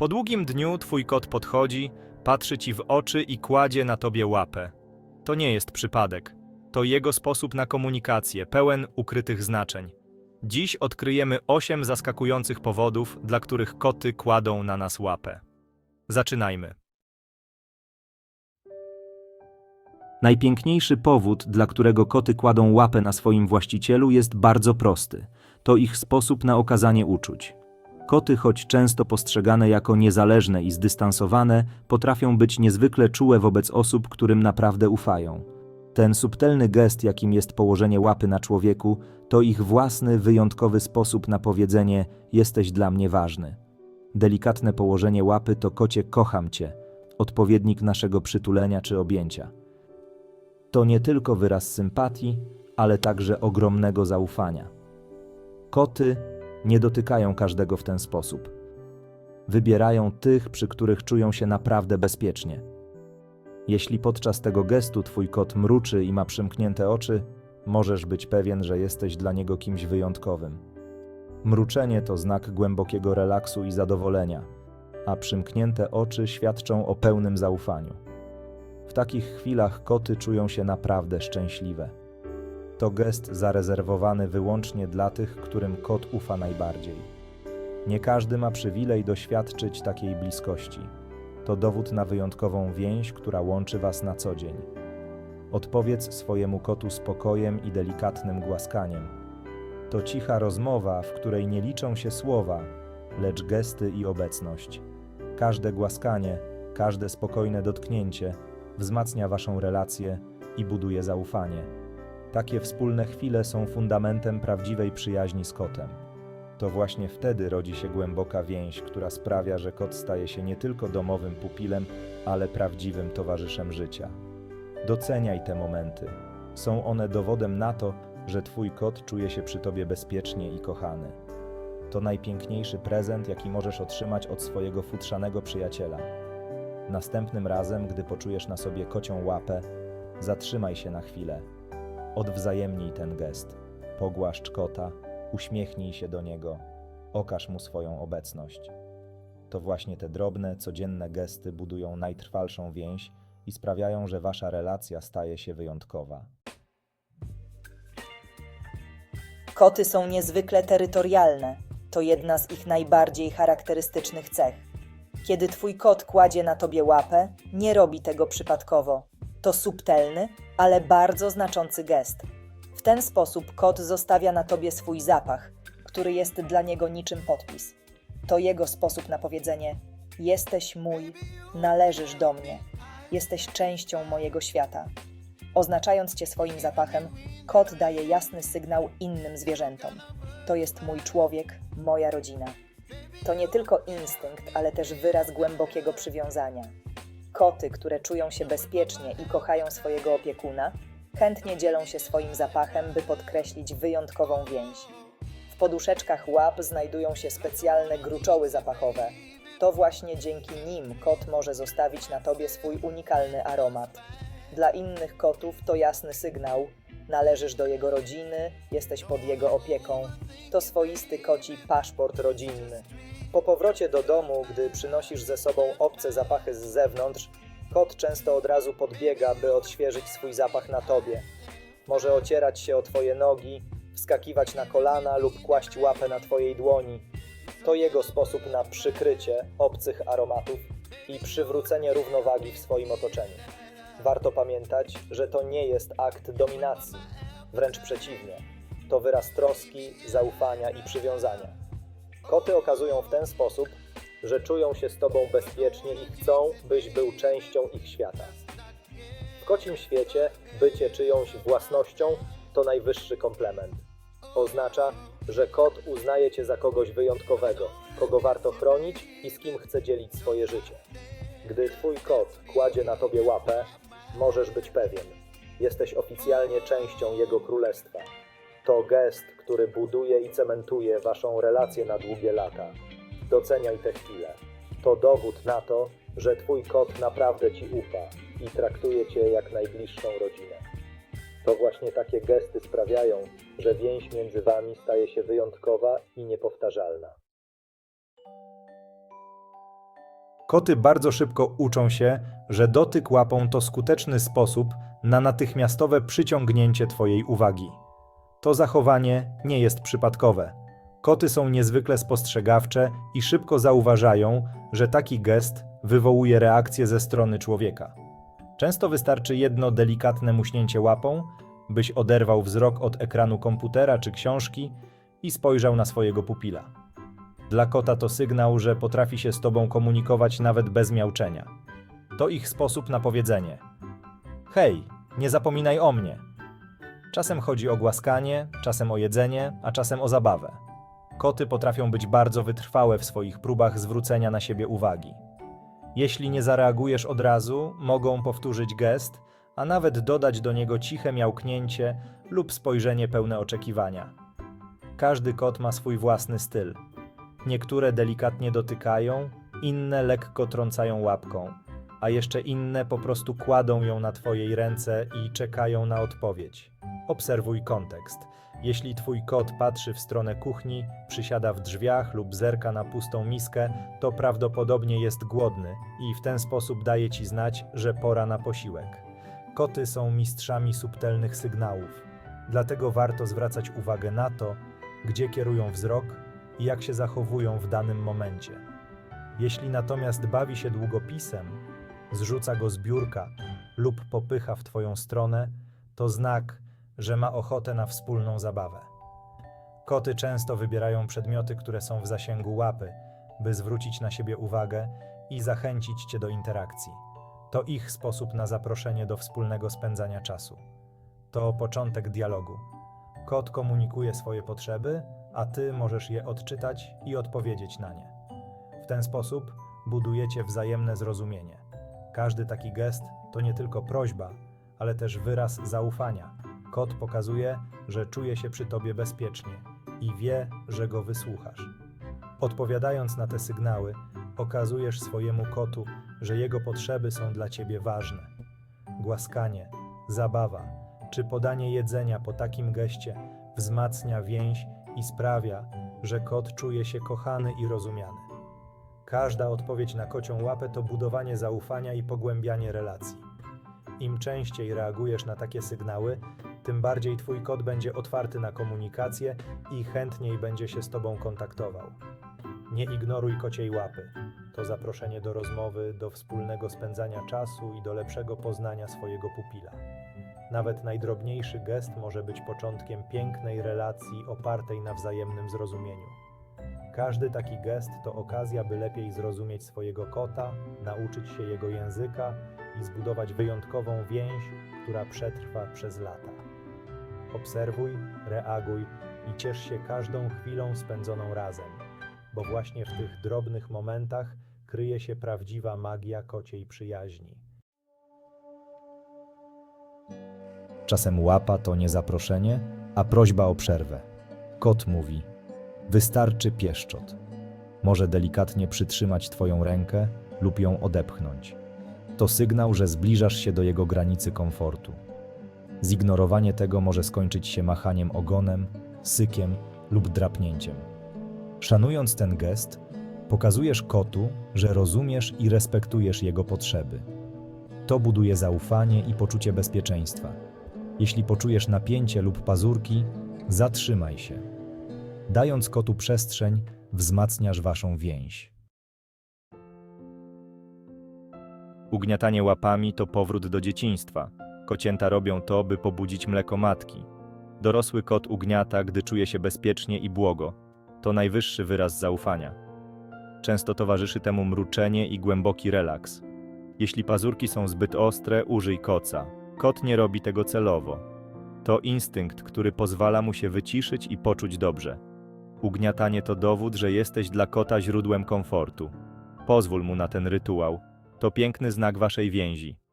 Po długim dniu twój kot podchodzi, patrzy ci w oczy i kładzie na tobie łapę. To nie jest przypadek. To jego sposób na komunikację, pełen ukrytych znaczeń. Dziś odkryjemy osiem zaskakujących powodów, dla których koty kładą na nas łapę. Zaczynajmy. Najpiękniejszy powód, dla którego koty kładą łapę na swoim właścicielu, jest bardzo prosty. To ich sposób na okazanie uczuć. Koty, choć często postrzegane jako niezależne i zdystansowane, potrafią być niezwykle czułe wobec osób, którym naprawdę ufają. Ten subtelny gest, jakim jest położenie łapy na człowieku, to ich własny, wyjątkowy sposób na powiedzenie: Jesteś dla mnie ważny. Delikatne położenie łapy to kocie kocham cię, odpowiednik naszego przytulenia czy objęcia. To nie tylko wyraz sympatii, ale także ogromnego zaufania. Koty nie dotykają każdego w ten sposób. Wybierają tych, przy których czują się naprawdę bezpiecznie. Jeśli podczas tego gestu twój kot mruczy i ma przymknięte oczy, możesz być pewien, że jesteś dla niego kimś wyjątkowym. Mruczenie to znak głębokiego relaksu i zadowolenia, a przymknięte oczy świadczą o pełnym zaufaniu. W takich chwilach koty czują się naprawdę szczęśliwe. To gest zarezerwowany wyłącznie dla tych, którym kot ufa najbardziej. Nie każdy ma przywilej doświadczyć takiej bliskości. To dowód na wyjątkową więź, która łączy was na co dzień. Odpowiedz swojemu kotu spokojem i delikatnym głaskaniem. To cicha rozmowa, w której nie liczą się słowa, lecz gesty i obecność. Każde głaskanie, każde spokojne dotknięcie wzmacnia waszą relację i buduje zaufanie. Takie wspólne chwile są fundamentem prawdziwej przyjaźni z kotem. To właśnie wtedy rodzi się głęboka więź, która sprawia, że kot staje się nie tylko domowym pupilem, ale prawdziwym towarzyszem życia. Doceniaj te momenty. Są one dowodem na to, że twój kot czuje się przy tobie bezpiecznie i kochany. To najpiękniejszy prezent, jaki możesz otrzymać od swojego futrzanego przyjaciela. Następnym razem, gdy poczujesz na sobie kocią łapę, zatrzymaj się na chwilę. Odwzajemnij ten gest. Pogłaszcz kota, uśmiechnij się do niego, okaż mu swoją obecność. To właśnie te drobne, codzienne gesty budują najtrwalszą więź i sprawiają, że wasza relacja staje się wyjątkowa. Koty są niezwykle terytorialne. To jedna z ich najbardziej charakterystycznych cech. Kiedy twój kot kładzie na tobie łapę, nie robi tego przypadkowo. To subtelny, ale bardzo znaczący gest. W ten sposób kot zostawia na tobie swój zapach, który jest dla niego niczym podpis. To jego sposób na powiedzenie: Jesteś mój, należysz do mnie, jesteś częścią mojego świata. Oznaczając cię swoim zapachem, kot daje jasny sygnał innym zwierzętom. To jest mój człowiek, moja rodzina. To nie tylko instynkt, ale też wyraz głębokiego przywiązania. Koty, które czują się bezpiecznie i kochają swojego opiekuna, chętnie dzielą się swoim zapachem, by podkreślić wyjątkową więź. W poduszeczkach łap znajdują się specjalne gruczoły zapachowe. To właśnie dzięki nim kot może zostawić na tobie swój unikalny aromat. Dla innych kotów to jasny sygnał. Należysz do jego rodziny, jesteś pod jego opieką. To swoisty koci paszport rodzinny. Po powrocie do domu, gdy przynosisz ze sobą obce zapachy z zewnątrz, kot często od razu podbiega, by odświeżyć swój zapach na tobie. Może ocierać się o twoje nogi, wskakiwać na kolana lub kłaść łapę na twojej dłoni. To jego sposób na przykrycie obcych aromatów i przywrócenie równowagi w swoim otoczeniu. Warto pamiętać, że to nie jest akt dominacji, wręcz przeciwnie. To wyraz troski, zaufania i przywiązania. Koty okazują w ten sposób, że czują się z Tobą bezpiecznie i chcą, byś był częścią ich świata. W kocim świecie bycie czyjąś własnością to najwyższy komplement. Oznacza, że kot uznaje Cię za kogoś wyjątkowego, kogo warto chronić i z kim chce dzielić swoje życie. Gdy Twój kot kładzie na Tobie łapę, możesz być pewien, jesteś oficjalnie częścią jego królestwa. To gest, który buduje i cementuje Waszą relację na długie lata. Doceniaj te chwile. To dowód na to, że Twój kot naprawdę Ci ufa i traktuje Cię jak najbliższą rodzinę. To właśnie takie gesty sprawiają, że więź między Wami staje się wyjątkowa i niepowtarzalna. Koty bardzo szybko uczą się, że dotyk łapą to skuteczny sposób na natychmiastowe przyciągnięcie Twojej uwagi. To zachowanie nie jest przypadkowe. Koty są niezwykle spostrzegawcze i szybko zauważają, że taki gest wywołuje reakcję ze strony człowieka. Często wystarczy jedno delikatne muśnięcie łapą, byś oderwał wzrok od ekranu komputera czy książki i spojrzał na swojego pupila. Dla kota to sygnał, że potrafi się z tobą komunikować nawet bez miauczenia. To ich sposób na powiedzenie: Hej, nie zapominaj o mnie. Czasem chodzi o głaskanie, czasem o jedzenie, a czasem o zabawę. Koty potrafią być bardzo wytrwałe w swoich próbach zwrócenia na siebie uwagi. Jeśli nie zareagujesz od razu, mogą powtórzyć gest, a nawet dodać do niego ciche miałknięcie lub spojrzenie pełne oczekiwania. Każdy kot ma swój własny styl. Niektóre delikatnie dotykają, inne lekko trącają łapką, a jeszcze inne po prostu kładą ją na Twojej ręce i czekają na odpowiedź. Obserwuj kontekst. Jeśli Twój kot patrzy w stronę kuchni, przysiada w drzwiach lub zerka na pustą miskę, to prawdopodobnie jest głodny i w ten sposób daje Ci znać, że pora na posiłek. Koty są mistrzami subtelnych sygnałów, dlatego warto zwracać uwagę na to, gdzie kierują wzrok i jak się zachowują w danym momencie. Jeśli natomiast bawi się długopisem, zrzuca go z biurka lub popycha w Twoją stronę, to znak, że ma ochotę na wspólną zabawę. Koty często wybierają przedmioty, które są w zasięgu łapy, by zwrócić na siebie uwagę i zachęcić Cię do interakcji. To ich sposób na zaproszenie do wspólnego spędzania czasu. To początek dialogu. Kot komunikuje swoje potrzeby, a Ty możesz je odczytać i odpowiedzieć na nie. W ten sposób budujecie wzajemne zrozumienie. Każdy taki gest to nie tylko prośba, ale też wyraz zaufania. Kot pokazuje, że czuje się przy tobie bezpiecznie i wie, że go wysłuchasz. Odpowiadając na te sygnały, okazujesz swojemu kotu, że jego potrzeby są dla ciebie ważne. Głaskanie, zabawa czy podanie jedzenia po takim geście wzmacnia więź i sprawia, że kot czuje się kochany i rozumiany. Każda odpowiedź na kocią łapę to budowanie zaufania i pogłębianie relacji. Im częściej reagujesz na takie sygnały, tym bardziej Twój kot będzie otwarty na komunikację i chętniej będzie się z Tobą kontaktował. Nie ignoruj kociej łapy. To zaproszenie do rozmowy, do wspólnego spędzania czasu i do lepszego poznania swojego pupila. Nawet najdrobniejszy gest może być początkiem pięknej relacji opartej na wzajemnym zrozumieniu. Każdy taki gest to okazja, by lepiej zrozumieć swojego kota, nauczyć się jego języka i zbudować wyjątkową więź, która przetrwa przez lata. Obserwuj, reaguj i ciesz się każdą chwilą spędzoną razem, bo właśnie w tych drobnych momentach kryje się prawdziwa magia kociej przyjaźni. Czasem łapa to nie zaproszenie, a prośba o przerwę. Kot mówi: Wystarczy pieszczot. Może delikatnie przytrzymać Twoją rękę lub ją odepchnąć. To sygnał, że zbliżasz się do jego granicy komfortu. Zignorowanie tego może skończyć się machaniem ogonem, sykiem lub drapnięciem. Szanując ten gest, pokazujesz kotu, że rozumiesz i respektujesz jego potrzeby. To buduje zaufanie i poczucie bezpieczeństwa. Jeśli poczujesz napięcie lub pazurki, zatrzymaj się. Dając kotu przestrzeń, wzmacniasz waszą więź. Ugniatanie łapami to powrót do dzieciństwa. Kocięta robią to, by pobudzić mleko matki. Dorosły kot ugniata, gdy czuje się bezpiecznie i błogo. To najwyższy wyraz zaufania. Często towarzyszy temu mruczenie i głęboki relaks. Jeśli pazurki są zbyt ostre, użyj koca. Kot nie robi tego celowo. To instynkt, który pozwala mu się wyciszyć i poczuć dobrze. Ugniatanie to dowód, że jesteś dla kota źródłem komfortu. Pozwól mu na ten rytuał. To piękny znak waszej więzi.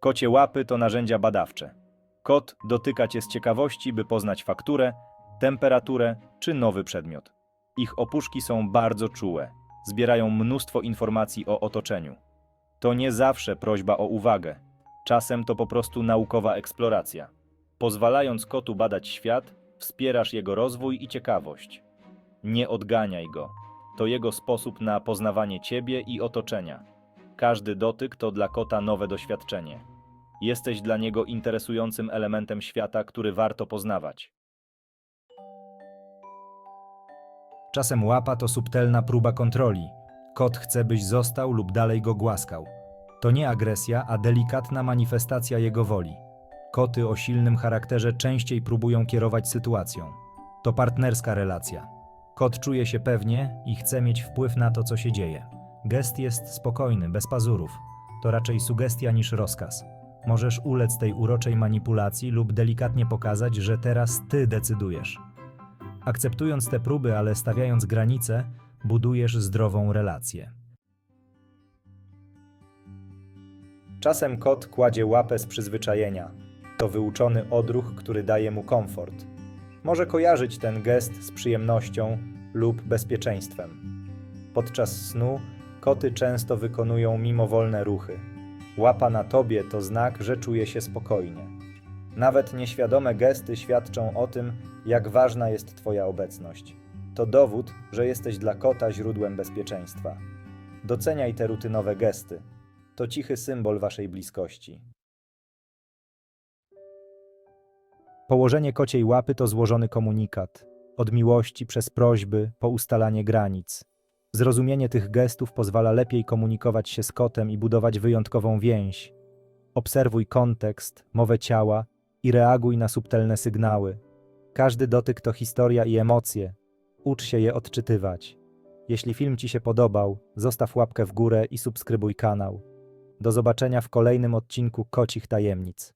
Kocie łapy to narzędzia badawcze. Kot dotyka cię z ciekawości, by poznać fakturę, temperaturę czy nowy przedmiot. Ich opuszki są bardzo czułe, zbierają mnóstwo informacji o otoczeniu. To nie zawsze prośba o uwagę, czasem to po prostu naukowa eksploracja. Pozwalając kotu badać świat, wspierasz jego rozwój i ciekawość. Nie odganiaj go, To jego sposób na poznawanie ciebie i otoczenia. Każdy dotyk to dla kota nowe doświadczenie. Jesteś dla niego interesującym elementem świata, który warto poznawać. Czasem łapa to subtelna próba kontroli. Kot chce, byś został lub dalej go głaskał. To nie agresja, a delikatna manifestacja jego woli. Koty o silnym charakterze częściej próbują kierować sytuacją. To partnerska relacja. Kot czuje się pewnie i chce mieć wpływ na to, co się dzieje. Gest jest spokojny, bez pazurów. To raczej sugestia niż rozkaz. Możesz ulec tej uroczej manipulacji lub delikatnie pokazać, że teraz ty decydujesz. Akceptując te próby, ale stawiając granice, budujesz zdrową relację. Czasem kot kładzie łapę z przyzwyczajenia. To wyuczony odruch, który daje mu komfort. Może kojarzyć ten gest z przyjemnością lub bezpieczeństwem. Podczas snu koty często wykonują mimowolne ruchy. Łapa na tobie to znak, że czuje się spokojnie. Nawet nieświadome gesty świadczą o tym, jak ważna jest Twoja obecność. To dowód, że jesteś dla kota źródłem bezpieczeństwa. Doceniaj te rutynowe gesty. To cichy symbol Waszej bliskości. Położenie kociej łapy to złożony komunikat. Od miłości przez prośby po ustalanie granic. Zrozumienie tych gestów pozwala lepiej komunikować się z kotem i budować wyjątkową więź. Obserwuj kontekst, mowę ciała i reaguj na subtelne sygnały. Każdy dotyk to historia i emocje. Ucz się je odczytywać. Jeśli film Ci się podobał, zostaw łapkę w górę i subskrybuj kanał. Do zobaczenia w kolejnym odcinku Kocich Tajemnic.